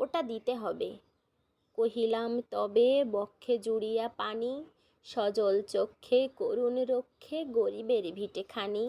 ওটা দিতে হবে। কহিলাম, তবে বক্ষে জুড়িয়া পানি, সজল চক্ষে করুণ রক্ষে গরিবের ভিটে খানি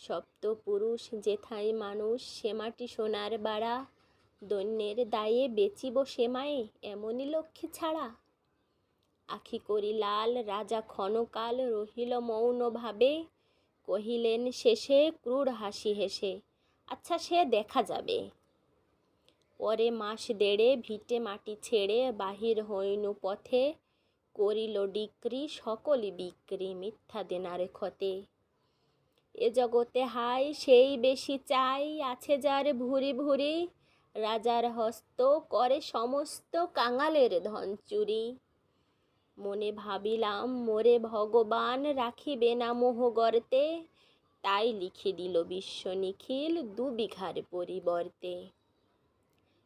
সপ্ত পুরুষ যেথায় মানুষ সে মাটি সোনার বাড়া। দৈন্যের দায়ে বেচিব সেমায়ে এমনই লক্ষ্মী ছাড়া। আখি করি লাল, রাজা ক্ষণকাল রহিল মৌন ভাবে কহিলেন, শেষে ক্রূর হাসি হেসে। আচ্ছা সে দেখা যাবে। পরে মাস দেড়ে ভিটে মাটি ছেড়ে বাহির হইনু পথে, করিল ডিক্রি, সকলই বিক্রি মিথ্যা দেনার ক্ষতে। এ জগতে হাই, সেই বেশি চাই, আছে যার ভুরি ভুরি, রাজার হস্ত করে সমস্ত কাঙালের ধন চুরি। মনে ভাবিলাম, মোরে ভগবান রাখিবে না মোহ গর্তে, তাই লিখে দিল বিশ্ব নিখিল দু বিঘার পরিবর্তে।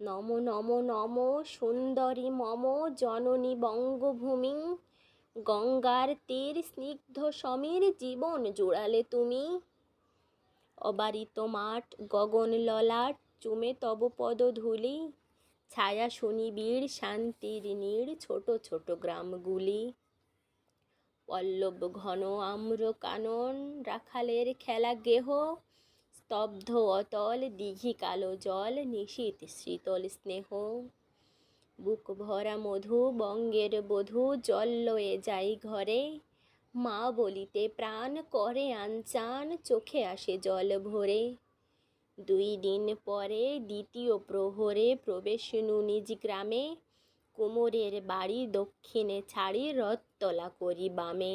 নম নম নম, সুন্দরী মম, জননী বঙ্গভূমি। গঙ্গার তীর স্নিগ্ধ সমীর, জীবন জোড়ালে তুমি। অবারিত মাঠ, গগন ললাট, চুমে তব পদ ধুলি। ছায়া শনিবীর শান্তির নীড় ছোট ছোট গ্রামগুলি। পল্লব ঘন আম্র কানন, রাখালের খেলা গেহ। স্তব্ধ অতল দিঘি কালো জল নিশীত শীতল স্নেহ। বুক ভরা মধু বঙ্গের বধূ জল লয়ে যাই ঘরে। মা বলিতে প্রাণ করে আনচান, চোখে আসে জল ভরে। দুই দিন পরে দ্বিতীয় প্রহরে প্রবেশ নিজ গ্রামে। কুমোরের বাড়ি দক্ষিণে ছাড়ি রথতলা করি বামে।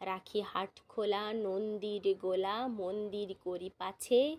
রাখি হাট খোলা, নন্দীর গোলা, মন্দির করি পাছে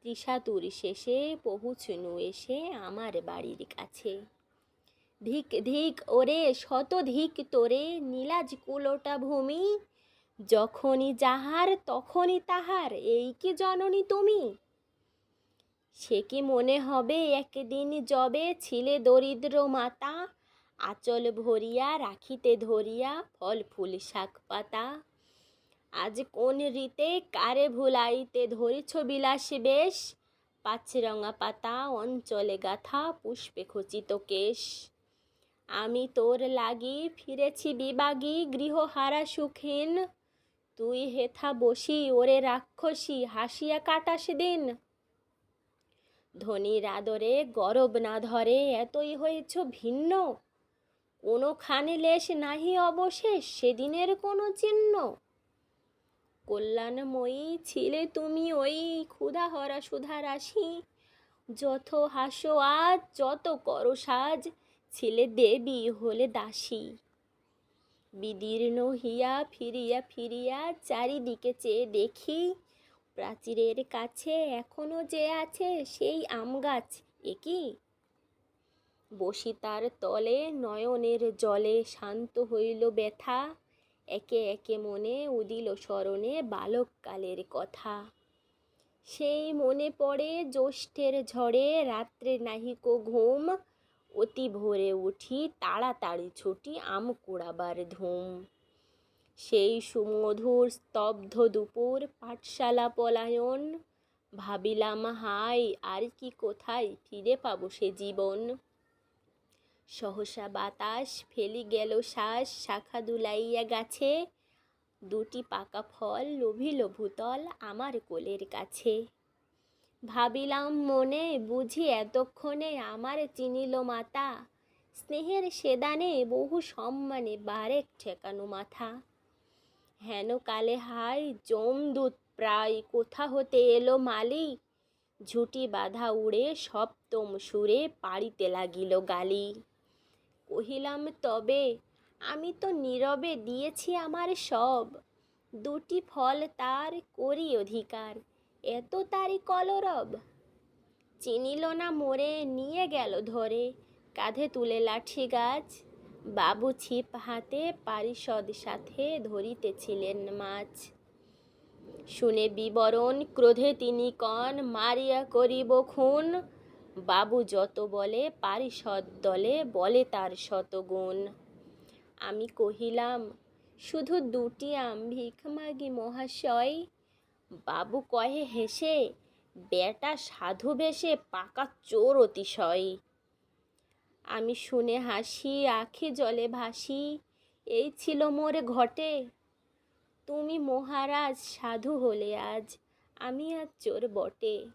ত্রিশাতুর শেষে পহুছনু এসে আমার বাড়ির কাছে। ধিক ধিক ওরে, শত ধিক তোরে, নীলাজ কুলোটা ভূমি, যখনই যাহার তখনই তাহার, এই কি জননী তুমি? সে কি মনে হবে একদিন যবে ছিলে দরিদ্র মাতা আচল ভরিয়া, রাখিতে ধরিয়া, ফল, ফুল, শাক, পাতা। আজ কোন রীতে কারে ভুলাইতে ধরিছ বিলাস বেশ? পাঁচরঙা পাতা, অঞ্চলে গাথা, পুষ্পে খচিত কেশ। আমি তোর লাগি ফিরেছি বিবাগী, গৃহহারা সুখীন। তুই হেথা বসি, ওরে রাক্ষসী, হাসিয়া কাটাস দিন। ধনির আদরে গরব না ধরে, এতই হয়েছ ভিন্ন। কোনোখানে লেশ নাহি অবশেষ, সেদিনের কোনো চিহ্ন। কল্যাণময়ী ছিলে তুমি ওই ক্ষুধা হরা সুধা রাশি যত হাসো আজ, যত করো সাজ, ছিলে দেবী হলে দাসী। বিদীর্ণ হিয়া ফিরিয়া ফিরিয়া চারিদিকে চেয়ে দেখি, প্রাচীরের কাছে এখনও যে আছে সেই আম গাছ একই বসি তার তলে, নয়নের জলে শান্ত হইল ব্যথা। একে একে মনে উদিল স্মরণে বালককালের কথা। সেই মনে পড়ে জ্যৈষ্ঠের ঝড়ে, রাত্রে নাহিকো ঘুম। অতি ভোরে উঠি তাড়াতাড়ি ছুটি আম কুড়াবার ধুম। সেই সুমধুর স্তব্ধ দুপুর, পাঠশালা পলায়ন। ভাবিলাম হাই আর কি কোথায় ফিরে পাবো সে জীবন। সহসা বাতাস ফেলি গেল শ্বাস, শাখা দুলাইয়া গাছে। দুটি পাকা ফল লোভিল ভূতল আমার কোলের কাছে। ভাবিলাম মনে, বুঝি এতক্ষণে আমার চিনিল মাতা। স্নেহের সেদানে বহু সম্মানে বারেক ঠেকানো মাথা। হেন কালে হাই জমদূত প্রায় কোথা হতে এলো মালি? ঝুটি বাঁধা উড়ে সপ্তম সুরে পাড়িতে লাগিল গালি। কহিলাম, তবে আমি তো নীরবে দিয়েছি আমার সব। দুটি ফল তার করি অধিকার, এত তারি কলরব। চিনিল না মোরে, নিয়ে গেল ধরে। কাঁধে তুলে লাঠি গাছ, বাবু ছিপ হাতে পারিষদ সাথে ধরিতেছিলেন মাছ। শুনে বিবরণ, ক্রোধে তিনি কন, মারিয়া করিব খুন। বাবু যত বলে পারিষদ দলে, বলে তার শতগুণ। আমি কহিলাম, শুধু দুটি আম ভিখ মাগি মহাশয়? বাবু কহে হেসে, বেটা সাধু বেশে পাকা চোর অতিশয়। আমি শুনে হাসি, আখি জলে ভাসি, এই ছিল মোরে ঘটে। তুমি মহারাজ সাধু হলে আজ, আমি আজ চোর বটে।